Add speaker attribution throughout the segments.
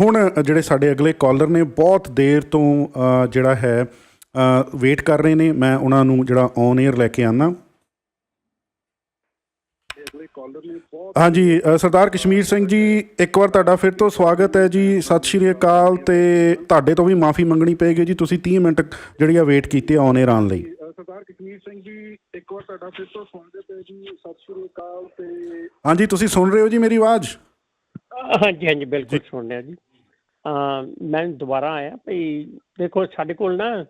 Speaker 1: ਹੁਣ ਜਿਹੜੇ ਸਾਡੇ ਅਗਲੇ ਕਾਲਰ ਨੇ ਬਹੁਤ ਦੇਰ ਤੋਂ ਜਿਹੜਾ ਹੈ ਵੇਟ ਕਰ ਰਹੇ ਨੇ। ਮੈਂ ਉਹਨਾਂ ਨੂੰ ਜਿਹੜਾ ਔਨ 에ਅਰ ਲੈ ਕੇ ਆਨਾ। ਹਾਂਜੀ ਸਰਦਾਰ ਕਸ਼ਮੀਰ ਸਿੰਘ ਜੀ ਇੱਕ ਵਾਰ ਤੁਹਾਡਾ ਫਿਰ ਤੋਂ ਸਵਾਗਤ ਹੈ ਜੀ। ਸਤਿ ਸ਼੍ਰੀ ਅਕਾਲ ਤੇ ਤੁਹਾਡੇ ਤੋਂ ਵੀ ਮਾਫੀ ਮੰਗਣੀ ਪਏਗੀ ਜੀ। ਤੁਸੀਂ 30 ਮਿੰਟ ਜਿਹੜੀ ਆ ਵੇਟ ਕੀਤੀ ਔਨ 에ਅਰ ਆਉਣ ਲਈ।
Speaker 2: ਅ, ਸਰਦਾਰ ਕਸ਼ਮੀਰ ਸਿੰਘ ਜੀ ਇੱਕ ਵਾਰ ਤੁਹਾਡਾ ਫਿਰ ਤੋਂ ਸੁਣਦੇ ਪਏ ਜੀ। ਸਤਿ ਸ਼੍ਰੀ ਅਕਾਲ ਤੇ
Speaker 1: ਹਾਂਜੀ ਤੁਸੀਂ ਸੁਣ ਰਹੇ ਹੋ ਜੀ ਮੇਰੀ ਆਵਾਜ਼?
Speaker 3: ਹਾਂਜੀ ਹਾਂਜੀ ਬਿਲਕੁਲ ਸੁਣ ਰਿਹਾ ਜੀ। ਮੈਂ ਦੁਬਾਰਾ ਆਇਆ ਭਈ ਦੇਖੋ ਸਾਡੇ ਕੋਲ ਨਾ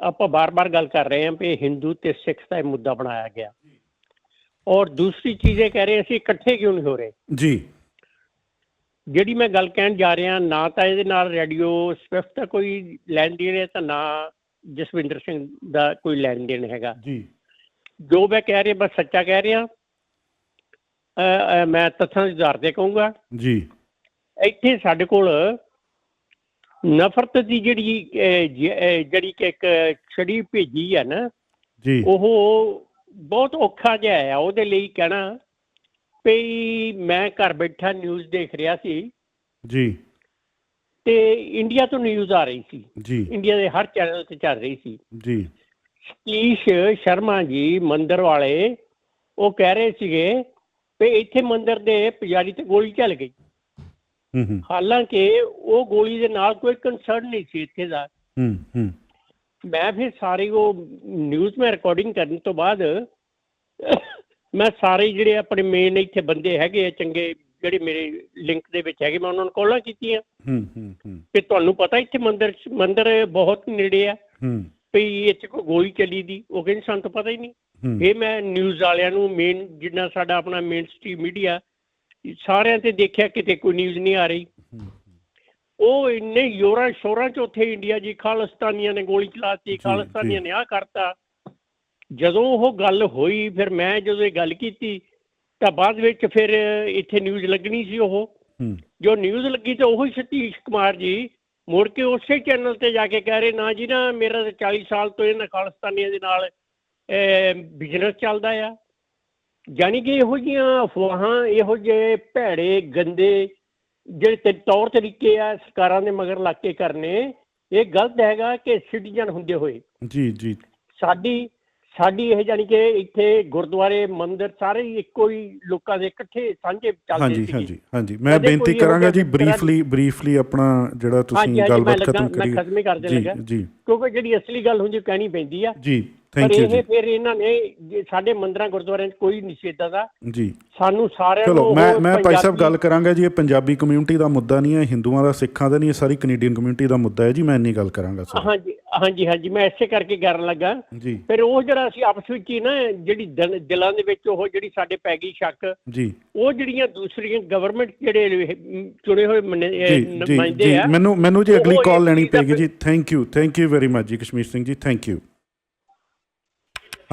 Speaker 3: ਆਪਾਂ ਬਾਰ-ਬਾਰ ਗੱਲ ਕਰ ਰਹੇ ਹਾਂ ਵੀ ਹਿੰਦੂ ਤੇ ਸਿੱਖ ਦਾ ਇਹ ਮੁੱਦਾ ਬਣਾਇਆ ਗਿਆ। ਔਰ ਦੂਸਰੀ ਚੀਜ਼ ਇਹ ਕਹਿ ਰਹੇ ਅਸੀਂ ਇਕੱਠੇ ਕਿਉਂ ਨਹੀਂ ਹੋ ਰਹੇ?
Speaker 1: ਜੀ।
Speaker 3: ਜਿਹੜੀ ਮੈਂ ਗੱਲ ਕਹਿਣ ਜਾ ਰਿਹਾ ਨਾ ਤਾਂ ਇਹਦੇ ਨਾਲ ਰੇਡੀਓ ਸਵਿਫਟ ਦਾ ਕੋਈ ਲੈਣ ਦੇਣ ਹੈ ਤਾਂ ਨਾ ਜਸਵਿੰਦਰ ਸਿੰਘ ਦਾ ਕੋਈ ਲੈਣ ਦੇਣ ਹੈਗਾ।
Speaker 1: ਜੀ।
Speaker 3: ਜੋ ਮੈਂ ਕਹਿ ਰਿਹਾ ਬਸ ਸੱਚਾ ਕਹਿ ਰਿਹਾ ਮੈਂ ਤੱਥਾਂ ਦੇ ਆਧਾਰ ਤੇ ਕਹੂੰਗਾ।
Speaker 1: ਜੀ।
Speaker 3: ਇੱਥੇ ਸਾਡੇ ਕੋਲ ਨਫ਼ਰਤ ਦੀ ਜਿਹੜੀ ਜਿਹੜੀ ਕਿ ਇੱਕ ਛੜੀ ਭੇਜੀ ਹੈ ਨਾ
Speaker 1: ਜੀ।
Speaker 3: ਉਹ ਬਹੁਤ ਔਖਾ ਜਿਹਾ ਹੈ ਉਹਦੇ ਲਈ ਕਹਿਣਾ ਵੀ ਮੈਂ ਘਰ ਬੈਠਾ ਨਿਊਜ਼ ਦੇਖ ਰਿਹਾ ਸੀ।
Speaker 1: ਜੀ।
Speaker 3: ਤੇ ਇੰਡੀਆ ਤੋਂ ਨਿਊਜ਼ ਆ ਰਹੀ ਸੀ।
Speaker 1: ਜੀ।
Speaker 3: ਇੰਡੀਆ ਦੇ ਹਰ ਚੈਨਲ ਤੇ ਚੱਲ ਰਹੀ ਸੀ।
Speaker 1: ਜੀ।
Speaker 3: ਸਤੀਸ਼ ਸ਼ਰਮਾ ਜੀ ਮੰਦਰ ਵਾਲੇ ਉਹ ਕਹਿ ਰਹੇ ਸੀਗੇ ਵੀ ਇੱਥੇ ਮੰਦਰ ਦੇ ਪੁਜਾਰੀ ਤੇ ਗੋਲੀ ਚੱਲ ਗਈ। ਹਾਲਾਂਕਿ ਉਹ ਗੋਲੀ ਦੇ ਨਾਲ ਕੋਈ ਕੰਸਰਨ ਨਹੀਂ ਸੀ ਇੱਥੇ ਦਾ।
Speaker 1: ਹੂੰ ਹੂੰ।
Speaker 3: ਮੈਂ ਫਿਰ ਸਾਰੀ ਉਹ ਨਿਊਜ਼ ਮੈਂ ਰਿਕਾਰਡਿੰਗ ਕਰਨ ਤੋਂ ਬਾਅਦ ਮੈਂ ਸਾਰੇ ਜਿਹੜੇ ਆਪਣੇ ਮੇਨ ਇੱਥੇ ਬੰਦੇ ਹੈਗੇ ਆ ਚੰਗੇ ਜਿਹੜੇ ਮੇਰੇ ਲਿੰਕ ਦੇ ਵਿੱਚ ਹੈਗੇ ਮੈਂ ਉਹਨਾਂ ਨੂੰ ਕਾਲਾਂ ਕੀਤੀਆਂ।
Speaker 1: ਹੂੰ ਹੂੰ ਹੂੰ।
Speaker 3: ਕਿ ਤੁਹਾਨੂੰ ਪਤਾ ਇੱਥੇ ਮੰਦਿਰ ਮੰਦਿਰ ਬਹੁਤ ਨੇੜੇ ਆ।
Speaker 1: ਹੂੰ।
Speaker 3: ਵੀ ਇੱਥੇ ਕੋਈ ਗੋਲੀ ਚੱਲੀ ਦੀ ਉਹ ਕਹਿੰਦੇ ਸਾਨੂੰ ਤਾਂ ਪਤਾ ਹੀ ਨਹੀਂ। ਇਹ ਮੈਂ ਨਿਊਜ਼ ਵਾਲਿਆਂ ਨੂੰ ਮੇਨ ਜਿੰਨਾ ਸਾਡਾ ਆਪਣਾ ਮੇਨ ਸਟ੍ਰੀਮ ਮੀਡੀਆ ਸਾਰਿਆਂ ਤੇ ਦੇਖਿਆ ਕਿਤੇ ਕੋਈ ਨਿਊਜ਼ ਨਹੀਂ ਆ ਰਹੀ। ਉਹ ਇੰਨੇ ਯੋਰਾਂ ਸ਼ੋਰਾਂ ਚ ਉੱਥੇ ਇੰਡੀਆ ਜੀ ਖਾਲਿਸਤਾਨੀਆਂ ਨੇ ਗੋਲੀ ਚਲਾਤੀ ਖਾਲਿਸਤਾਨੀਆਂ ਨੇ ਆ ਕਰਤਾ। ਜਦੋਂ ਉਹ ਗੱਲ ਹੋਈ ਫਿਰ ਮੈਂ ਜਦੋਂ ਇਹ ਗੱਲ ਕੀਤੀ ਤਾਂ ਬਾਅਦ ਵਿੱਚ ਫਿਰ ਇੱਥੇ ਨਿਊਜ਼ ਲੱਗਣੀ ਸੀ ਉਹ। ਜੋ ਨਿਊਜ਼ ਲੱਗੀ ਤੇ ਉਹੀ ਸਤੀਸ਼ ਕੁਮਾਰ ਜੀ ਮੁੜ ਕੇ ਉਸੇ ਚੈਨਲ ਤੇ ਜਾ ਕੇ ਕਹਿ ਰਹੇ ਨਾ ਜੀ ਨਾ ਮੇਰਾ ਤਾਂ 40 ਸਾਲ ਤੋਂ ਇਹਨਾਂ ਖਾਲਿਸਤਾਨੀਆਂ ਦੇ ਨਾਲ ਬਿਜ਼ਨਸ ਚੱਲਦਾ ਆ। ਜਾਣੀ ਕਿ ਇਹੋ ਜਿਹੀਆਂ ਅਫਵਾਹਾਂ ਇਹੋ ਜਿਹੇ ਭੈੜੇ ਗੰਦੇ ਜਿਹੜੇ ਤੇ ਤੌਰ ਤਰੀਕੇ ਆ ਸਰਕਾਰਾਂ ਦੇ ਮਗਰ ਲੱਗ ਕੇ ਕਰਨੇ ਇਹ ਗਲਤ ਹੈਗਾ ਕਿ ਸਿਟੀਜ਼ਨ ਹੁੰਦੇ ਹੋਏ।
Speaker 1: ਜੀ ਜੀ।
Speaker 3: ਸਾਡੀ ਸਾਡੀ ਇਹ ਜਾਣੀ ਕਿ ਇੱਥੇ ਗੁਰਦੁਆਰੇ ਮੰਦਿਰ ਸਾਰੇ ਇੱਕੋ ਹੀ ਲੋਕਾਂ ਦੇ ਇਕੱਠੇ ਸਾਂਝੇ ਚੱਲਦੇ
Speaker 1: ਹਾਂਜੀ
Speaker 3: ਸੀਗੇ।
Speaker 1: ਹਾਂਜੀ ਹਾਂਜੀ। ਮੈਂ ਬੇਨਤੀ ਕਰਾਂਗਾ ਜੀ ਬਰੀਫਲੀ ਬਰੀਫਲੀ ਆਪਣਾ ਜਿਹੜਾ
Speaker 3: ਹਾਂਜੀ
Speaker 1: ਤੁਸੀਂ
Speaker 3: ਹਾਂਜੀ ਮੈਂ
Speaker 1: ਗੱਲਬਾਤ ਖਤਮ
Speaker 3: ਮੈਂ
Speaker 1: ਕਰੀ
Speaker 3: ਕਰਦੇ
Speaker 1: ਜੀ
Speaker 3: ਲੱਗਾ।
Speaker 1: ਜੀ।
Speaker 3: ਕਿਉਂਕਿ ਜਿਹੜੀ ਅਸਲੀ ਗੱਲ ਹੁੰਦੀ ਕਹਿਣੀ ਪੈਂਦੀ ਆ।
Speaker 1: ਜੀ।
Speaker 3: ਪਰ
Speaker 1: ਥੈਂਕ ਯੂ
Speaker 3: ਇਹ
Speaker 1: ਜੀ।
Speaker 3: ਫਿਰ ਇਹਨਾਂ ਨੇ ਜੇ ਸਾਡੇ ਮੰਦਰਾਂ ਗੁਰਦੁਆਰਿਆਂ 'ਚ ਕੋਈ ਨਿਸ਼ੇਧਾ ਦਾ
Speaker 1: ਜੀ।
Speaker 3: ਸਾਨੂੰ ਸਾਰਿਆਂ ਨੂੰ
Speaker 1: ਮੈਂ
Speaker 3: ਉਹ
Speaker 1: ਮੈਂ ਭਾਈ ਸਾਹਿਬ ਗੱਲ ਕਰਾਂਗਾ ਜੀ ਇਹ ਪੰਜਾਬੀ ਕਮਿਊਨਿਟੀ ਦਾ ਮੁੱਦਾ ਨਹੀਂ ਹੈ ਹਿੰਦੂਆਂ ਦਾ ਸਿੱਖਾਂ ਦਾ ਨਹੀਂ ਇਹ ਸਾਰੀ ਕੈਨੇਡੀਅਨ ਕਮਿਊਨਿਟੀ ਦਾ ਮੁੱਦਾ ਹੈ ਜੀ ਮੈਂ ਇੰਨੀ ਗੱਲ ਕਰਾਂਗਾ ਸਰ
Speaker 3: ਹਾਂਜੀ ਹਾਂਜੀ ਹਾਂਜੀ ਮੈਂ ਇਸੇ ਕਰਕੇ ਕਰਨ ਲੱਗਾ।
Speaker 1: ਜੀ।
Speaker 3: ਫਿਰ ਉਹ ਜਿਹੜਾ ਅਸੀਂ ਆਪਸ ਵਿੱਚ ਹੀ ਨਾ ਜਿਹੜੀ ਦਿਲ- ਦਿਲਾਂ ਦੇ ਵਿੱਚ ਉਹ ਜਿਹੜੀ ਸਾਡੇ ਪੈ ਗਈ ਸ਼ੱਕ
Speaker 1: ਜੀ।
Speaker 3: ਉਹ ਜਿਹੜੀਆਂ ਦੂਸਰੀਆਂ ਗਵਰਨਮੈਂਟ ਜਿਹੜੇ ਇਹ, ਮ, ਚੁਣੇ ਹੋਏ ਮਨੇ- ਇਹ
Speaker 1: ਜੀ ਜੀ
Speaker 3: ਨੁਮਾਇੰਦੇ
Speaker 1: ਜੀ।
Speaker 3: ਆ
Speaker 1: ਮੈਨੂੰ ਮੈਨੂੰ ਜੀ ਅਗਲੀ
Speaker 3: ਉਹ
Speaker 1: ਕਾਲ ਲੈਣੀ
Speaker 3: ਚੀਜ਼ਾਂ
Speaker 1: ਪਏਗੀ ਜੀ। Thank you thank you very much ਜੀ ਕਸ਼ਮੀਰ ਸਿੰਘ ਜੀ ਥੈਂਕ ਯੂ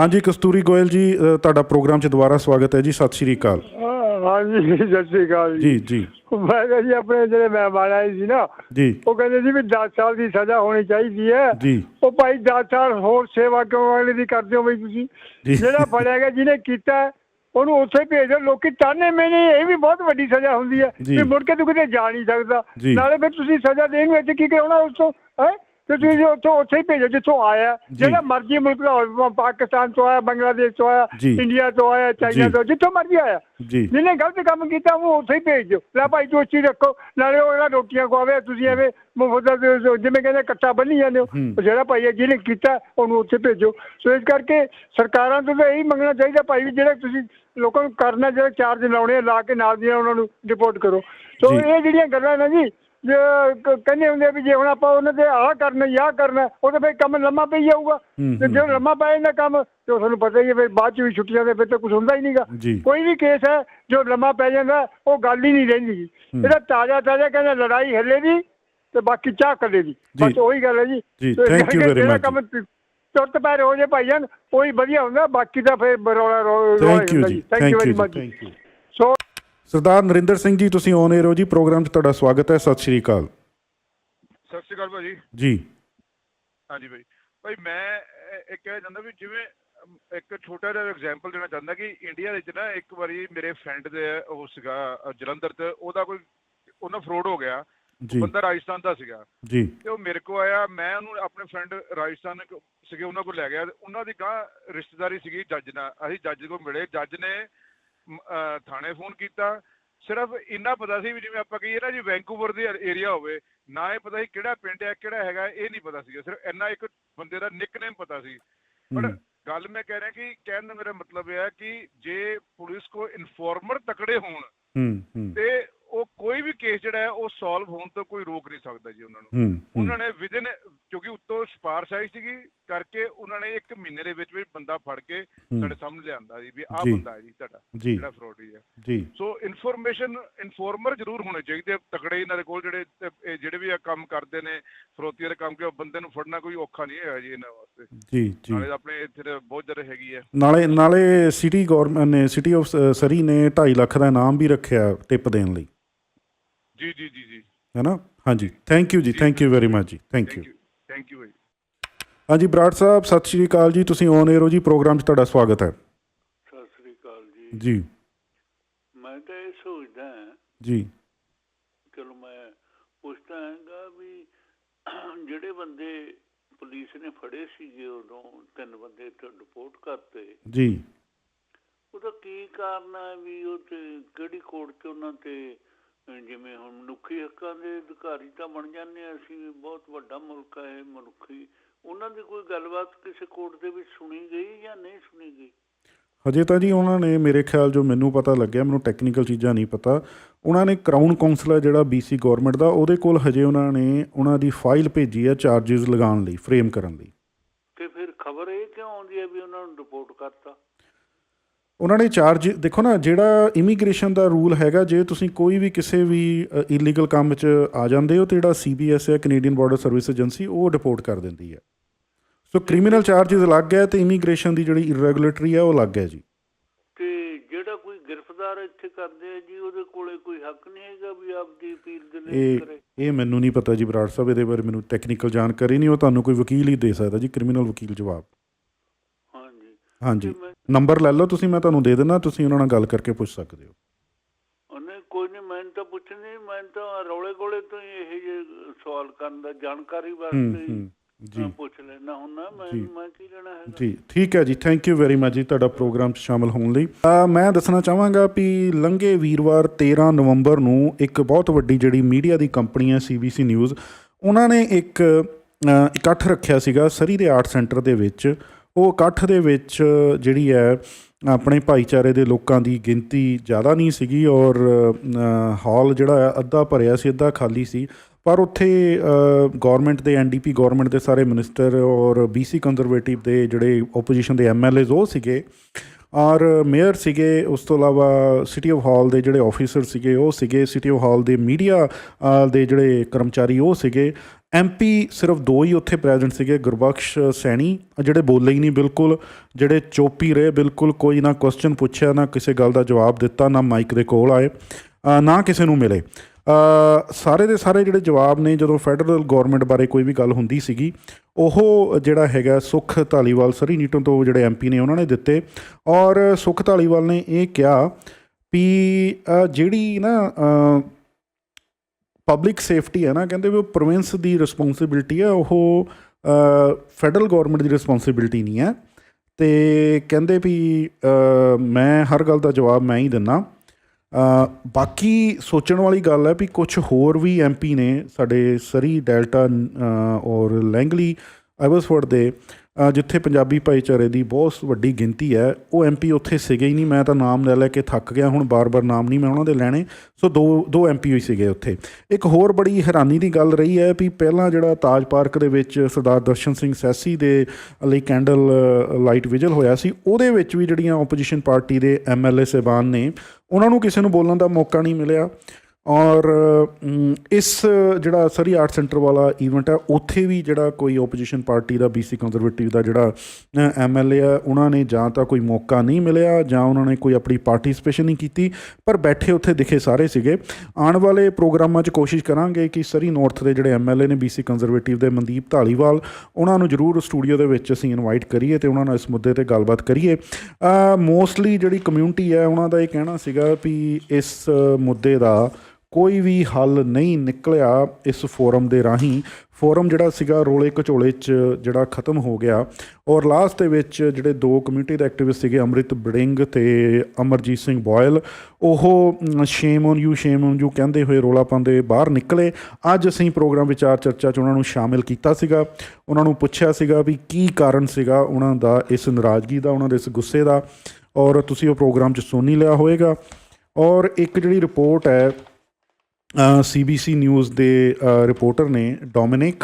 Speaker 1: ਹਾਂਜੀ ਕਸਤੂਰੀ ਗੋਇਲ ਜੀ ਅ, ਤੁਹਾਡਾ ਪ੍ਰੋਗਰਾਮ 'ਚ ਦੁਬਾਰਾ ਸਵਾਗਤ ਹੈ ਜੀ ਸਤਿ ਸ਼੍ਰੀ ਅਕਾਲ।
Speaker 2: ਹਾਂ ਹਾਂਜੀ ਸਤਿ ਸ਼੍ਰੀ ਅਕਾਲ
Speaker 1: ਜੀ। ਜੀ
Speaker 2: ਮੈਂ ਕਿਹਾ ਜੀ ਆਪਣੇ ਜਿਹੜੇ ਮਹਿਮਾਨ ਆਏ ਸੀ ਨਾ
Speaker 1: ਜੀ।
Speaker 2: ਉਹ ਕਹਿੰਦੇ ਸੀ ਵੀ 10 ਸਾਲ ਦੀ ਸਜ਼ਾ ਹੋਣੀ ਚਾਹੀਦੀ ਹੈ।
Speaker 1: ਜੀ।
Speaker 2: ਉਹ ਭਾਈ 10 ਸਾਲ ਹੋਰ ਸੇਵਾ ਕਿਉਂ ਅਗਲੇ ਦੀ ਕਰਦੇ ਹੋ ਬਈ ਤੁਸੀਂ?
Speaker 1: ਜੀ।
Speaker 2: ਜਿਹੜਾ ਫੜਿਆ ਗਿਆ ਜਿਹਨੇ ਕੀਤਾ ਹੈ, ਉਹਨੂੰ ਉੱਥੇ ਭੇਜ ਦਿਓ। ਲੋਕੀ ਤਾਨੇ ਮੈਨੇ ਇਹ ਵੀ ਬਹੁਤ ਵੱਡੀ ਸਜ਼ਾ ਹੁੰਦੀ ਹੈ
Speaker 1: ਜੀ।
Speaker 2: ਵੀ ਮੁੜ ਕੇ ਤੂੰ ਕਿਤੇ ਜਾ ਨਹੀਂ ਸਕਦਾ।
Speaker 1: ਜੀ।
Speaker 2: ਨਾਲੇ ਫਿਰ ਤੁਸੀਂ ਸਜ਼ਾ ਦੇਣ ਵਿੱਚ ਕੀ ਕਰਾਉਣਾ ਉਸ ਤੋਂ ਹੈ? ਤੇ ਤੁਸੀਂ ਜੇ ਉੱਥੋਂ ਉੱਥੇ ਹੀ ਭੇਜੋ ਜਿੱਥੋਂ ਆਇਆ। ਜਿਹੜਾ ਮਰਜ਼ੀ ਮੁਲਕ ਦਾ ਹੋਵੇ, ਪਾਕਿਸਤਾਨ ਤੋਂ ਆਇਆ ਬੰਗਲਾਦੇਸ਼ ਤੋਂ ਆਇਆ। ਇੰਡੀਆ ਤੋਂ ਆਇਆ ਚਾਈਨਾ। ਤੋਂ ਜਿੱਥੋਂ ਮਰਜ਼ੀ ਆਇਆ ਜਿਹਨੇ ਗਲਤ ਕੰਮ ਕੀਤਾ ਉਹਨੂੰ ਉੱਥੇ ਹੀ ਭੇਜ ਦਿਓ ਲੈ ਭਾਈ ਤੂੰ ਉੱਚੀ ਰੱਖੋ ਨਾਲੇ ਉਹ ਜਿਹੜਾ ਰੋਟੀਆਂ ਖਵਾਵੇ ਤੁਸੀਂ ਐਵੇਂ ਜਿਵੇਂ ਕਹਿੰਦੇ ਕੱਟਾ ਬੰਨੀ ਜਾਂਦੇ ਹੋ। ਉਹ ਜਿਹੜਾ ਭਾਈ ਹੈ ਜਿਹਨੇ ਕੀਤਾ ਉਹਨੂੰ ਉੱਥੇ ਭੇਜੋ ਸੋ ਇਸ ਕਰਕੇ ਸਰਕਾਰਾਂ ਤੋਂ ਤਾਂ ਇਹੀ ਮੰਗਣਾ ਚਾਹੀਦਾ ਭਾਈ ਵੀ ਜਿਹੜੇ ਤੁਸੀਂ ਲੋਕਾਂ ਨੂੰ ਕਰਨਾ ਜਿਹੜੇ ਚਾਰਜ ਲਾਉਣੇ ਆ, ਲਾ ਕੇ ਨਾਲ ਦੀਆਂ ਉਹਨਾਂ ਨੂੰ ਰਿਪੋਰਟ ਕਰੋ ਸੋ। ਇਹ ਜਿਹੜੀਆਂ ਗੱਲਾਂ ਨੇ ਜੀ ਕਹਿੰਦੇ ਹੁੰਦੇ ਵੀ ਜੇ ਹੁਣ ਆਪਾਂ ਉਹਨਾਂ ਤੇ ਆਹ ਕਰਨਾ ਜਾਂ ਕਰਨਾ ਉਹ ਤਾਂ ਫਿਰ ਕੰਮ ਲੰਮਾ ਪਈ ਜਾਊਗਾ। ਤੇ ਜੇ ਲੰਮਾ ਪੈ ਜਾਂਦਾ ਕੰਮ ਤੇ ਤੁਹਾਨੂੰ ਪਤਾ ਹੀ ਹੈ ਫਿਰ ਬਾਅਦ ਚ ਵੀ ਛੁੱਟੀਆਂ ਦੇ ਫਿਰ ਤਾਂ ਕੁਝ ਹੁੰਦਾ ਹੀ ਨਹੀਂਗਾ। ਕੋਈ ਵੀ ਕੇਸ ਹੈ ਜੋ ਲੰਮਾ ਪੈ ਜਾਂਦਾ ਉਹ ਗੱਲ ਹੀ ਨਹੀਂ ਰਹਿੰਦੀ। ਇਹਦਾ ਤਾਜ਼ਾ ਤਾਜ਼ਾ ਕਹਿੰਦਾ ਲੜਾਈ ਹੱਲੇ ਦੀ ਤੇ ਬਾਕੀ ਚਾਹ ਕੱਲੇ ਦੀ। ਬਸ ਉਹੀ ਗੱਲ ਹੈ ਜੀ।
Speaker 1: very
Speaker 2: ਜਿਹੜਾ
Speaker 1: much
Speaker 2: ਕੰਮ ਤੁਰਤ ਪੈਰ ਹੋ ਜੇ ਭਾਈਜਾਨ ਉਹੀ ਵਧੀਆ ਹੁੰਦਾ ਬਾਕੀ ਤਾਂ ਫਿਰ ਬਰੋਲਾ ਰੋ
Speaker 1: ਥੈਂਕ ਯੂ ਜੀ
Speaker 2: thank
Speaker 1: thank
Speaker 2: you very
Speaker 1: you
Speaker 2: much
Speaker 1: thank you Sardar Narinder Singh ji ਤੁਸੀਂ ਔਨ 에ਅਰ ਹੋ ਜੀ ਪ੍ਰੋਗਰਾਮ 'ਚ ਤੁਹਾਡਾ ਸਵਾਗਤ ਹੈ ਸਤਿ ਸ਼੍ਰੀ ਅਕਾਲ।
Speaker 4: ਸਤਿ ਸ਼੍ਰੀ ਅਕਾਲ ਭਾਜੀ।
Speaker 1: ਜੀ।
Speaker 4: ਹਾਂਜੀ ਭਾਈ ਭਾਈ ਮੈਂ ਇਹ- ਕਹਿਣਾ ਚਾਹੁੰਦਾ ਵੀ ਜਿਵੇਂ ਇੱਕ ਛੋਟਾ ਜਿਹਾ ਐਗਜ਼ਾਮਪਲ ਦੇਣਾ ਚਾਹੁੰਦਾ ਕਿ ਇੰਡੀਆ ਵਿੱਚ ਨਾ ਇੱਕ ਵਾਰੀ ਮੇਰੇ ਫਰੈਂਡ ਦੇ ਉਹ ਸੀਗਾ ਜਲੰਧਰ ਤੇ ਉਹਦਾ ਕੋਈ ਉਹਨਾਂ ਫਰੋਡ ਹੋ ਗਿਆ।
Speaker 1: ਜੀ।
Speaker 4: ਬੰਦਾ ਰਾਜਸਥਾਨ ਦਾ ਸੀਗਾ।
Speaker 1: ਜੀ।
Speaker 4: ਤੇ ਉਹ ਮੇਰੇ ਕੋ ਆਇਆ ਮੈਂ ਉਹਨੂੰ ਆਪਣੇ ਫਰੈਂਡ ਰਾਜਸਥਾਨ ਸੀਗੇ ਉਹਨਾਂ ਕੋਲ ਲੈ ਗਿਆ। ਉਹਨਾਂ ਦੀ ਗਾਂ ਰਿਸ਼ਤੇਦਾਰੀ ਸੀਗੀ ਜੱਜ ਨਾਲ। ਅਸੀਂ ਜੱਜ ਕੋਲ ਮਿਲੇ। ਜੱਜ ਨੇ ਥਾਣੇ ਫੋਨ ਕੀਤਾ। ਸਿਰਫ ਇੰਨਾ ਪਤਾ ਸੀ ਵੀ ਜਿਵੇਂ ਆਪਾਂ ਕਹੀਏ ਨਾ ਜੀ ਵੈਂਕੂਵਰ ਦੇ ਏਰੀਆ ਹੋਵੇ ਨਾ ਇਹ ਪਤਾ ਸੀ ਕਿਹੜਾ ਪਿੰਡ ਹੈ ਕਿਹੜਾ ਹੈਗਾ ਇਹ ਨਹੀਂ ਪਤਾ ਸੀਗਾ। ਸਿਰਫ ਇੰਨਾ ਇੱਕ ਬੰਦੇ ਦਾ ਨਿਕਨੇਮ ਪਤਾ ਸੀ। ਪਰ ਗੱਲ ਮੈਂ ਕਹਿ ਰਿਹਾ ਕਿ ਕਹਿਣ ਦਾ ਮੇਰਾ ਮਤਲਬ ਇਹ ਹੈ ਕਿ ਜੇ ਪੁਲਿਸ ਕੋ ਇਨਫੋਰਮਰ ਤਕੜੇ ਹੋਣ ਤੇ ਉਹ ਕੋਈ ਵੀ ਕੇਸ ਜਿਹੜਾ ਹੈ ਉਹ ਸੋਲਵ ਹੋਣ ਤੋਂ ਕੋਈ ਰੋਕ ਨਹੀਂ ਸਕਦਾ ਜੀ ਉਹਨਾਂ ਨੂੰ। ਉਹਨਾਂ ਨੇ ਵਿਦਨ ਕਿਉਂਕਿ ਉੱਤੋਂ ਸਿਫਾਰਿਸ਼ ਆਈ ਸੀਗੀ ਕਰਕੇ ਉਹਨਾਂ ਨੇ ਇੱਕ ਮਹੀਨੇ ਦੇ ਵਿੱਚ ਵਿੱਚ ਬੰਦਾ ਫੜ ਕੇ ਸਾਡੇ ਸਾਹਮਣੇ ਲਿਆਂਦਾ ਜੀ ਵੀ ਆਹ। ਬੰਦਾ ਹੈ ਜੀ ਤੁਹਾਡਾ ਜਿਹੜਾ ਫਰੋਡੀ ਹੈ।
Speaker 1: ਜੀ।
Speaker 4: ਸੋ ਇਨਫੋਰਮੇਸ਼ਨ ਇਨਫੋਰਮਰ ਜ਼ਰੂਰ ਹੋਣੇ ਚਾਹੀਦੇ ਤਕੜੇ ਇਹਨਾਂ ਦੇ ਕੋਲ ਜਿਹੜੇ ਜਿਹੜੇ ਵੀ ਆ ਕੰਮ ਕਰਦੇ ਨੇ ਫਰੋਤੀ ਦੇ ਕੰਮ ਕਿ ਉਹ ਬੰਦੇ ਨੂੰ ਫੜਨਾ ਕੋਈ ਔਖਾ ਨਹੀਂ ਹੈਗਾ ਜੀ ਇਹਨਾਂ ਵਾਸਤੇ।
Speaker 1: ਜੀ ਜੀ।
Speaker 4: ਨਾਲੇ ਆਪਣੇ ਇੱਥੇ ਬਹੁਤ ਜ਼ਿਆਦਾ ਹੈਗੀ ਹੈ
Speaker 1: ਨਾਲੇ ਨਾਲੇ ਸਿਟੀ ਗਵਰਨਮੈਂਟ ਨੇ ਸਿਟੀ ਆਫ ਸਰੀ ਨੇ 2.5 ਲੱਖ ਦਾ ਇਨਾਮ ਵੀ ਰੱਖਿਆ ਟਿਪ ਦੇਣ ਲਈ।
Speaker 4: ਜੀ ਜੀ ਜੀ ਜੀ।
Speaker 1: ਹੈ ਨਾ ਹਾਂਜੀ। ਥੈਂਕ ਯੂ ਜੀ ਥੈਂਕ ਯੂ ਵੈਰੀ ਮਚ ਜੀ। Thank you
Speaker 4: thank you you
Speaker 1: ਹਾਂਜੀ ਬਰਾੜ ਸਾਹਿਬ ਸਤਿ ਸ਼੍ਰੀ ਅਕਾਲ ਜੀ। ਤੁਸੀਂ ਔਨ 에ਅਰ ਹੋ ਜੀ। ਪ੍ਰੋਗਰਾਮ 'ਚ ਤੁਹਾਡਾ ਸਵਾਗਤ ਹੈ।
Speaker 5: ਸਤਿ ਸ੍ਰੀ ਅਕਾਲ ਜੀ।
Speaker 1: ਜੀ।
Speaker 5: ਮੈਂ ਤਾਂ ਇਹ ਸੋਚਦਾ ਹਾਂ,
Speaker 1: ਜੀ।
Speaker 5: ਚਲੋ ਮੈਂ ਪੁੱਛਦਾ ਹਾਂਗਾ ਵੀ ਜਿਹੜੇ ਬੰਦੇ ਪੁਲਿਸ ਨੇ ਫੜੇ ਸੀਗੇ ਉਦੋਂ ਤਿੰਨ ਬੰਦੇ ਤੇ ਰਿਪੋਰਟ ਕਰਤੇ।
Speaker 1: ਜੀ।
Speaker 5: ਉਹਦਾ ਕੀ ਕਾਰਨ ਹੈ ਵੀ ਉਹ ਤੇ ਕਿਹੜੀ ਕੋਰਟ 'ਚ ਉਹਨਾਂ ਤੇ ਜਿਵੇਂ ਹੁਣ ਮਨੁੱਖੀ ਹੱਕਾਂ ਦੇ ਅਧਿਕਾਰੀ ਤਾਂ ਬਣ ਜਾਂਦੇ ਹਾਂ ਅਸੀਂ ਬਹੁਤ ਵੱਡਾ ਮੁਲਕ ਹੈ ਇਹ ਮਨੁੱਖੀ। ਉਹਨਾਂ ਦੀ ਕੋਈ ਗੱਲਬਾਤ ਕਿਸੇ ਕੋਰਟ ਦੇ ਵਿੱਚ ਸੁਣੀ ਗਈ ਜਾਂ ਨਹੀਂ ਸੁਣੀ ਗਈ?
Speaker 1: ਹਜੇ ਤਾਂ ਜੀ ਉਹਨਾਂ ਨੇ ਮੇਰੇ ਖਿਆਲ ਜੋ ਮੈਨੂੰ ਪਤਾ ਲੱਗਿਆ ਮੈਨੂੰ ਟੈਕਨੀਕਲ ਚੀਜ਼ਾਂ ਨਹੀਂ ਪਤਾ ਉਹਨਾਂ ਨੇ ਕਰਾਊਨ ਕਾਉਂਸਲ ਜਿਹੜਾ BC ਗਵਰਨਮੈਂਟ ਦਾ ਉਹਦੇ ਕੋਲ ਹਜੇ ਉਹਨਾਂ ਨੇ ਉਹਨਾਂ ਦੀ ਫਾਈਲ ਭੇਜੀ ਹੈ ਚਾਰजेस ਲਗਾਉਣ ਲਈ ਫਰੇਮ ਕਰਨ ਲਈ।
Speaker 5: ਤੇ ਫਿਰ ਖਬਰ ਇਹ ਕਿਉਂ ਆਉਂਦੀ ਹੈ ਵੀ ਉਹਨਾਂ ਨੂੰ ਰਿਪੋਰਟ ਕਰਤਾ?
Speaker 1: ਉਹਨਾਂ ਨੇ ਚਾਰਜ ਦੇਖੋ ਨਾ ਜਿਹੜਾ ਇਮੀਗ੍ਰੇਸ਼ਨ ਦਾ ਰੂਲ ਹੈਗਾ ਜੇ ਤੁਸੀਂ ਕੋਈ ਵੀ ਕਿਸੇ ਵੀ ਇਲੀਗਲ ਕੰਮ 'ਚ ਆ ਜਾਂਦੇ ਹੋ ਤੇ ਜਿਹੜਾ CBS ਹੈ ਕੈਨੇਡੀਅਨ ਬਾਰਡਰ ਸਰਵਿਸ ਏਜੰਸੀ ਉਹ ਰਿਪੋਰਟ ਕਰ ਦਿੰਦੀ ਹੈ। ਸੋ ਕ੍ਰਿਮੀਨਲ ਚਾਰजेस ਅਲੱਗ ਹੈ ਤੇ ਇਮੀਗ੍ਰੇਸ਼ਨ ਦੀ ਜਿਹੜੀ ਇਰੈਗੂਲੇਟਰੀ ਹੈ ਉਹ ਅਲੱਗ ਹੈ ਜੀ।
Speaker 5: ਤੇ ਜਿਹੜਾ ਕੋਈ ਗ੍ਰਿਫਤਾਰ ਇੱਥੇ ਕਰਦੇ ਆ ਜੀ ਉਹਦੇ ਕੋਲੇ ਕੋਈ ਹੱਕ ਨਹੀਂ ਹੈਗਾ ਵੀ ਆਪਦੀ ਅਪੀਲ ਦੇ ਲਈ
Speaker 1: ਇਹ
Speaker 5: ਕਰੇ?
Speaker 1: ਇਹ ਮੈਨੂੰ ਨਹੀਂ ਪਤਾ ਜੀ ਬਰਾੜ ਸਾਹਿਬ ਇਹਦੇ ਬਾਰੇ ਮੈਨੂੰ ਟੈਕਨੀਕਲ ਜਾਣਕਾਰੀ ਨਹੀਂ ਉਹ ਤੁਹਾਨੂੰ ਕੋਈ ਵਕੀਲ ਹੀ ਦੇ ਸਕਦਾ ਜੀ ਕ੍ਰਿਮੀਨਲ ਵਕੀਲ ਜਵਾਬ।
Speaker 5: ਹਾਂਜੀ।
Speaker 1: ਨੰਬਰ ਲੈ ਲਓ ਤੁਸੀਂ ਮੈਂ ਤੁਹਾਨੂੰ ਦੇ ਦਿੰਦਾ ਤੁਸੀਂ ਉਹਨਾਂ ਨਾਲ ਗੱਲ ਕਰਕੇ ਪੁੱਛ ਸਕਦੇ ਹੋ।
Speaker 5: ਉਹਨੇ ਕੋਈ ਨਹੀਂ ਮੈਂ ਤਾਂ ਪੁੱਛਣੀ ਮੈਂ ਤਾਂ ਰੌਲੇ ਗੋਲੇ ਤੋਂ ਹੀ ਇਹ ਜਿਹੇ ਸਵਾਲ ਕਰਨ ਦਾ ਜਾਣਕਾਰੀ
Speaker 1: ਹੂੰ
Speaker 5: ਵਾਸਤੇ ਹੀ
Speaker 1: ਹੂੰ ਜੀ।
Speaker 5: ਪੁੱਛ ਲੈਣਾ ਹੁੰਦਾ ਮੈਂ
Speaker 1: ਜੀ।
Speaker 5: ਮੈਂ ਕੀ ਲੈਣਾ ਹੈਗਾ?
Speaker 1: ਜੀ ਠੀਕ ਹੈ ਜੀ ਥੈਂਕ ਯੂ ਵੈਰੀ ਮਚ ਜੀ ਤੁਹਾਡਾ ਪ੍ਰੋਗਰਾਮ 'ਚ ਸ਼ਾਮਲ ਹੋਣ ਲਈ। ਮੈਂ ਦੱਸਣਾ ਚਾਹਾਂਗਾ ਵੀ ਲੰਘੇ ਵੀਰਵਾਰ 13 ਨਵੰਬਰ ਨੂੰ ਇੱਕ ਬਹੁਤ ਵੱਡੀ ਜਿਹੜੀ ਮੀਡੀਆ ਦੀ ਕੰਪਨੀ ਹੈ CBC ਨਿਊਜ਼ ਉਹਨਾਂ ਨੇ ਇੱਕ ਇਕੱਠ ਰੱਖਿਆ ਸੀਗਾ ਸਰੀ ਦੇ ਆਰਟ ਸੈਂਟਰ ਦੇ ਵਿੱਚ। ਉਹ ਇਕੱਠ ਦੇ ਵਿੱਚ ਜਿਹੜੀ ਹੈ, ਆਪਣੇ ਭਾਈਚਾਰੇ ਦੇ ਲੋਕਾਂ ਦੀ ਗਿਣਤੀ ਜ਼ਿਆਦਾ ਨਹੀਂ ਸੀਗੀ ਔਰ ਹਾਲ ਜਿਹੜਾ ਹੈ, ਅੱਧਾ ਭਰਿਆ ਸੀ, ਅੱਧਾ ਖਾਲੀ ਸੀ। ਪਰ ਉੱਥੇ ਗਵਰਨਮੈਂਟ ਦੇ ਐਨਡੀਪੀ ਗਵਰਨਮੈਂਟ ਦੇ ਸਾਰੇ ਮਿਨਿਸਟਰ ਔਰ ਬੀਸੀ ਕੰਜ਼ਰਵੇਟਿਵ ਦੇ ਜਿਹੜੇ ਆਪੋਜੀਸ਼ਨ ਦੇ ਐਮਐਲਏਜ਼ ਉਹ ਸੀਗੇ। ਔਰ ਮੇਅਰ ਸੀਗੇ, ਉਸ ਤੋਂ ਇਲਾਵਾ ਸਿਟੀ ਆਫ ਹਾਲ ਦੇ ਜਿਹੜੇ ਆਫੀਸਰ ਸੀਗੇ, ਉਹ ਸੀਗੇ ਸਿਟੀ ਆਫ ਹਾਲ ਦੇ ਮੀਡੀਆ ਦੇ ਜਿਹੜੇ ਕਰਮਚਾਰੀ, ਉਹ ਸੀਗੇ। ਐਮਪੀ ਸਿਰਫ ਦੋ ਹੀ ਉੱਥੇ ਪ੍ਰੈਜ਼ੈਂਟ ਸੀਗੇ, ਗੁਰਬਖਸ਼ ਸੈਣੀ, ਜਿਹੜੇ ਬੋਲੇ ਹੀ ਨਹੀਂ ਬਿਲਕੁਲ, ਜਿਹੜੇ ਚੋਪੀ ਰਹੇ ਬਿਲਕੁਲ, ਕੋਈ ਨਾ ਕੁਐਸਚਨ ਪੁੱਛਿਆ, ਨਾ ਕਿਸੇ ਗੱਲ ਦਾ ਜਵਾਬ ਦਿੱਤਾ, ਨਾ ਮਾਈਕ ਦੇ ਕੋਲ ਆਏ ਨਾ ਕਿਸੇ ਨੂੰ ਮਿਲੇ। ਸਾਰੇ ਦੇ ਸਾਰੇ ਜਿਹੜੇ ਜਵਾਬ ਨੇ, ਜਦੋਂ ਫੈਡਰਲ ਗਵਰਨਮੈਂਟ ਬਾਰੇ ਕੋਈ ਵੀ ਗੱਲ ਹੁੰਦੀ ਸੀਗੀ, ਉਹ ਜਿਹੜਾ ਹੈਗਾ ਸੁਖ ਧਾਲੀਵਾਲ, ਸਰੀ ਨੀਟੋਂ ਤੋਂ ਜਿਹੜੇ ਐਮਪੀ ਨੇ, ਉਹਨਾਂ ਨੇ ਦਿੱਤੇ। ਔਰ ਸੁਖ ਧਾਲੀਵਾਲ ਨੇ ਇਹ ਕਿਹਾ ਵੀ ਜਿਹੜੀ ਨਾ ਪਬਲਿਕ ਸੇਫਟੀ ਹੈ ਨਾ, ਕਹਿੰਦੇ ਵੀ ਉਹ ਪ੍ਰੋਵਿੰਸ ਦੀ ਰਿਸਪੌਂਸਿਬਿਲਟੀ ਹੈ, ਉਹ ਫੈਡਰਲ ਗਵਰਨਮੈਂਟ ਦੀ ਰਿਸਪੌਂਸਿਬਿਲਟੀ ਨਹੀਂ ਹੈ। ਤੇ ਕਹਿੰਦੇ ਵੀ ਮੈਂ, ਹਰ ਗੱਲ ਦਾ ਜਵਾਬ ਮੈਂ ਹੀ ਦਿੰਨਾ ਬਾਕੀ ਸੋਚਣ ਵਾਲੀ ਗੱਲ ਹੈ ਵੀ ਕੁਝ ਹੋਰ ਵੀ ਐਮਪੀ ਨੇ ਸਾਡੇ ਸਰੀ, ਡੈਲਟਾ ਔਰ ਲੈਂਗਲੀ ਐਵਰਸਫੋਰਡ ਦੇ ਜਿੱਥੇ ਪੰਜਾਬੀ ਭਾਈਚਾਰੇ ਦੀ ਬਹੁਤ ਵੱਡੀ ਗਿਣਤੀ ਹੈ, ਉਹ ਐਮਪੀ ਉੱਥੇ ਸੀਗੇ ਹੀ ਨਹੀਂ। ਮੈਂ ਤਾਂ ਨਾਮ ਲੈ ਲੈ ਕੇ ਥੱਕ ਗਿਆ, ਹੁਣ ਬਾਰ-ਬਾਰ ਨਾਮ ਨਹੀਂ ਮੈਂ ਉਹਨਾਂ ਦੇ ਲੈਣੇ। ਸੋ ਦੋ ਦੋ ਐਮਪੀ ਹੋਈ ਸੀਗੇ ਉੱਥੇ। ਇੱਕ ਹੋਰ ਬੜੀ ਹੈਰਾਨੀ ਦੀ ਗੱਲ ਰਹੀ ਹੈ ਵੀ ਪਹਿਲਾਂ ਜਿਹੜਾ ਤਾਜ ਪਾਰਕ ਦੇ ਵਿੱਚ ਸਰਦਾਰ ਦਰਸ਼ਨ ਸਿੰਘ ਸੈਸੀ ਦੇ ਲਈ ਕੈਂਡਲ ਲਾਈਟ ਵਿਜਲ ਹੋਇਆ ਸੀ, ਉਹਦੇ ਵਿੱਚ ਵੀ ਜਿਹੜੀਆਂ ਆਪੋਜੀਸ਼ਨ ਪਾਰਟੀ ਦੇ ਐਮਐਲਏ ਸਹਿਬਾਨ ਨੇ, ਉਹਨਾਂ ਨੂੰ ਕਿਸੇ ਨੂੰ ਬੋਲਣ ਦਾ ਮੌਕਾ ਨਹੀਂ ਮਿਲਿਆ। ਔਰ ਇਸ ਜਿਹੜਾ ਸਰੀ ਆਰਟ ਸੈਂਟਰ ਵਾਲਾ ਈਵੈਂਟ ਹੈ, ਉੱਥੇ ਵੀ ਜਿਹੜਾ ਕੋਈ ਆਪੋਜੀਸ਼ਨ ਪਾਰਟੀ ਦਾ ਬੀਸੀ ਕੰਜ਼ਰਵੇਟਿਵ ਦਾ ਜਿਹੜਾ ਐਮਐਲਏ ਆ ਉਹਨਾਂ ਨੇ ਜਾਂ ਤਾਂ ਕੋਈ ਮੌਕਾ ਨਹੀਂ ਮਿਲਿਆ, ਜਾਂ ਉਹਨਾਂ ਨੇ ਕੋਈ ਆਪਣੀ ਪਾਰਟਿਸਿਪੇਸ਼ਨ ਨਹੀਂ ਕੀਤੀ, ਪਰ ਬੈਠੇ ਉੱਥੇ ਦਿਖੇ ਸਾਰੇ ਸੀਗੇ। ਆਉਣ ਵਾਲੇ ਪ੍ਰੋਗਰਾਮਾਂ 'ਚ ਕੋਸ਼ਿਸ਼ ਕਰਾਂਗੇ ਕਿ ਸਰੀ ਨਾਰਥ ਦੇ ਜਿਹੜੇ ਐਮਐਲਏ ਨੇ ਬੀਸੀ ਕੰਜ਼ਰਵੇਟਿਵ ਦੇ ਮਨਦੀਪ ਢਾਲੀਵਾਲ ਉਹਨਾਂ ਨੂੰ ਜ਼ਰੂਰ ਸਟੂਡੀਓ ਦੇ ਵਿੱਚ ਅਸੀਂ ਇਨਵਾਈਟ ਕਰੀਏ ਤੇ ਉਹਨਾਂ ਨਾਲ ਇਸ ਮੁੱਦੇ ਤੇ ਗੱਲਬਾਤ ਕਰੀਏ। ਮੋਸਟਲੀ ਜਿਹੜੀ ਕਮਿਊਨਿਟੀ ਹੈ, ਉਹਨਾਂ ਦਾ ਇਹ ਕਹਿਣਾ ਸੀਗਾ ਵੀ ਇਸ ਮੁੱਦੇ ਦਾ ਕੋਈ ਵੀ ਹੱਲ ਨਹੀਂ ਨਿਕਲਿਆ ਇਸ ਫੋਰਮ ਦੇ ਰਾਹੀਂ। ਫੋਰਮ ਜਿਹੜਾ ਸੀਗਾ ਰੋਲੇ ਘਚੋਲੇ 'ਚ ਜਿਹੜਾ ਖਤਮ ਹੋ ਗਿਆ। ਔਰ ਲਾਸਟ ਦੇ ਵਿੱਚ ਜਿਹੜੇ ਦੋ ਕਮਿਊਨਿਟੀ ਦੇ ਐਕਟਿਵਿਸਟ ਸੀਗੇ, ਅੰਮ੍ਰਿਤ ਬੜਿੰਗ ਤੇ ਅਮਰਜੀਤ ਸਿੰਘ ਬੋਇਲ, ਉਹ shame on you shame on you ਕਹਿੰਦੇ ਹੋਏ ਰੋਲਾ ਪਾਉਂਦੇ ਬਾਹਰ ਨਿਕਲੇ। ਅੱਜ ਅਸੀਂ ਪ੍ਰੋਗਰਾਮ ਵਿਚਾਰ ਚਰਚਾ 'ਚ ਉਹਨਾਂ ਨੂੰ ਸ਼ਾਮਿਲ ਕੀਤਾ ਸੀਗਾ। ਉਹਨਾਂ ਨੂੰ ਪੁੱਛਿਆ ਸੀਗਾ ਵੀ ਕੀ ਕਾਰਨ ਸੀਗਾ ਉਹਨਾਂ ਦਾ ਇਸ ਨਾਰਾਜ਼ਗੀ ਦਾ, ਉਹਨਾਂ ਦੇ ਇਸ ਗੁੱਸੇ ਦਾ। ਔਰ ਤੁਸੀਂ ਉਹ ਪ੍ਰੋਗਰਾਮ 'ਚ ਸੁਣ ਹੀ ਲਿਆ ਹੋਵੇਗਾ। ਔਰ ਇੱਕ ਜਿਹੜੀ ਰਿਪੋਰਟ ਹੈ ਸੀਬੀਸੀ ਨਿਊਜ਼ ਦੇ ਰਿਪੋਰਟਰ ਨੇ ਡੋਮਿਨਿਕ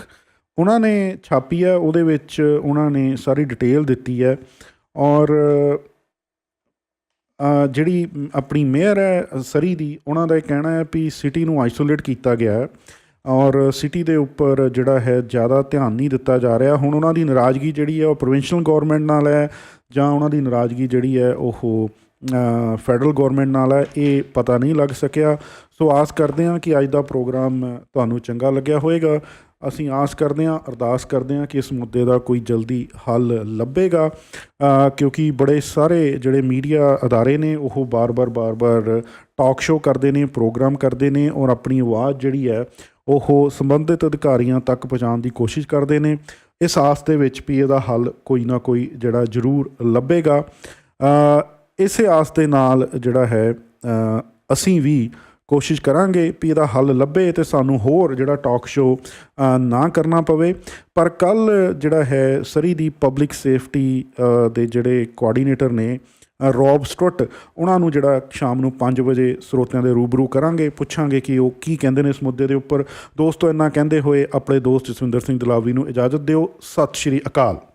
Speaker 1: ਉਹਨਾਂ ਨੇ ਛਾਪੀ ਹੈ, ਉਹਦੇ ਵਿੱਚ ਉਹਨਾਂ ਨੇ ਸਾਰੀ ਡਿਟੇਲ ਦਿੱਤੀ ਹੈ ਔਰ ਜਿਹੜੀ ਆਪਣੀ ਮੇਅਰ ਹੈ, ਸਰੀ ਦੀ, ਉਹਨਾਂ ਦਾ ਇਹ ਕਹਿਣਾ ਹੈ ਵੀ ਸਿਟੀ ਨੂੰ ਆਈਸੋਲੇਟ ਕੀਤਾ ਗਿਆ ਹੈ ਔਰ ਸਿਟੀ ਦੇ ਉੱਪਰ ਜਿਹੜਾ ਹੈ, ਜ਼ਿਆਦਾ ਧਿਆਨ ਨਹੀਂ ਦਿੱਤਾ ਜਾ ਰਿਹਾ। ਹੁਣ ਉਹਨਾਂ ਦੀ ਨਾਰਾਜ਼ਗੀ ਜਿਹੜੀ ਹੈ, ਉਹ ਪ੍ਰੋਵਿੰਸ਼ੀਅਲ ਗਵਰਨਮੈਂਟ ਨਾਲ ਹੈ ਜਾਂ ਉਹਨਾਂ ਦੀ ਨਾਰਾਜ਼ਗੀ ਜਿਹੜੀ ਹੈ, ਉਹ ਫੈਡਰਲ ਗਵਰਨਮੈਂਟ ਨਾਲ ਹੈ, ਇਹ ਪਤਾ ਨਹੀਂ ਲੱਗ ਸਕਿਆ। ਸੋ ਆਸ ਕਰਦੇ ਹਾਂ ਕਿ ਅੱਜ ਦਾ ਪ੍ਰੋਗਰਾਮ ਤੁਹਾਨੂੰ ਚੰਗਾ ਲੱਗਿਆ ਹੋਵੇਗਾ। ਅਸੀਂ ਆਸ ਕਰਦੇ ਹਾਂ, ਅਰਦਾਸ ਕਰਦੇ ਹਾਂ ਕਿ ਇਸ ਮੁੱਦੇ ਦਾ ਕੋਈ ਜਲਦੀ ਹੱਲ ਲੱਭੇਗਾ। ਕਿਉਂਕਿ ਬੜੇ ਸਾਰੇ ਜਿਹੜੇ ਮੀਡੀਆ ਅਦਾਰੇ ਨੇ, ਉਹ ਬਾਰ-ਬਾਰ ਬਾਰ-ਬਾਰ ਟਾਕ ਸ਼ੋਅ ਕਰਦੇ ਨੇ ਪ੍ਰੋਗਰਾਮ ਕਰਦੇ ਨੇ ਔਰ ਆਪਣੀ ਆਵਾਜ਼ ਜਿਹੜੀ ਹੈ, ਉਹ ਸੰਬੰਧਿਤ ਅਧਿਕਾਰੀਆਂ ਤੱਕ ਪਹੁੰਚਾਉਣ ਦੀ ਕੋਸ਼ਿਸ਼ ਕਰਦੇ ਨੇ। ਇਸ ਆਸ ਦੇ ਵਿੱਚ ਵੀ ਇਹਦਾ ਹੱਲ ਕੋਈ ਨਾ ਕੋਈ ਜਿਹੜਾ ਜ਼ਰੂਰ ਲੱਭੇਗਾ। ਇਸੇ ਆਸ ਦੇ ਨਾਲ ਜਿਹੜਾ ਹੈ ਅਸੀਂ ਵੀ ਕੋਸ਼ਿਸ਼ ਕਰਾਂਗੇ ਵੀ ਇਹਦਾ ਹੱਲ ਲੱਭੇ ਤੇ ਸਾਨੂੰ ਹੋਰ ਜਿਹੜਾ ਟਾਕ ਸ਼ੋ ਨਾ ਕਰਨਾ ਪਵੇ। ਪਰ ਕੱਲ ਜਿਹੜਾ ਹੈ ਸਰੀ ਦੀ ਪਬਲਿਕ ਸੇਫਟੀ ਦੇ ਜਿਹੜੇ ਕੋਆਰਡੀਨੇਟਰ ਨੇ ਅ, ਰੌਬ ਸਟੁੱਟ ਉਹਨਾਂ ਨੂੰ ਜਿਹੜਾ ਸ਼ਾਮ ਨੂੰ 5 ਵਜੇ ਸਰੋਤਿਆਂ ਦੇ ਰੂਬਰੂ ਕਰਾਂਗੇ ਪੁੱਛਾਂਗੇ ਕਿ ਉਹ ਕੀ ਕਹਿੰਦੇ ਨੇ ਇਸ ਮੁੱਦੇ ਦੇ ਉੱਪਰ। ਦੋਸਤੋ ਇੰਨਾ ਕਹਿੰਦੇ ਹੋਏ ਆਪਣੇ ਦੋਸਤ ਜਸਵਿੰਦਰ ਸਿੰਘ ਦਲਾਵੀ ਨੂੰ ਇਜਾਜ਼ਤ ਦਿਓ। ਸਤਿ ਸ਼੍ਰੀ ਅਕਾਲ।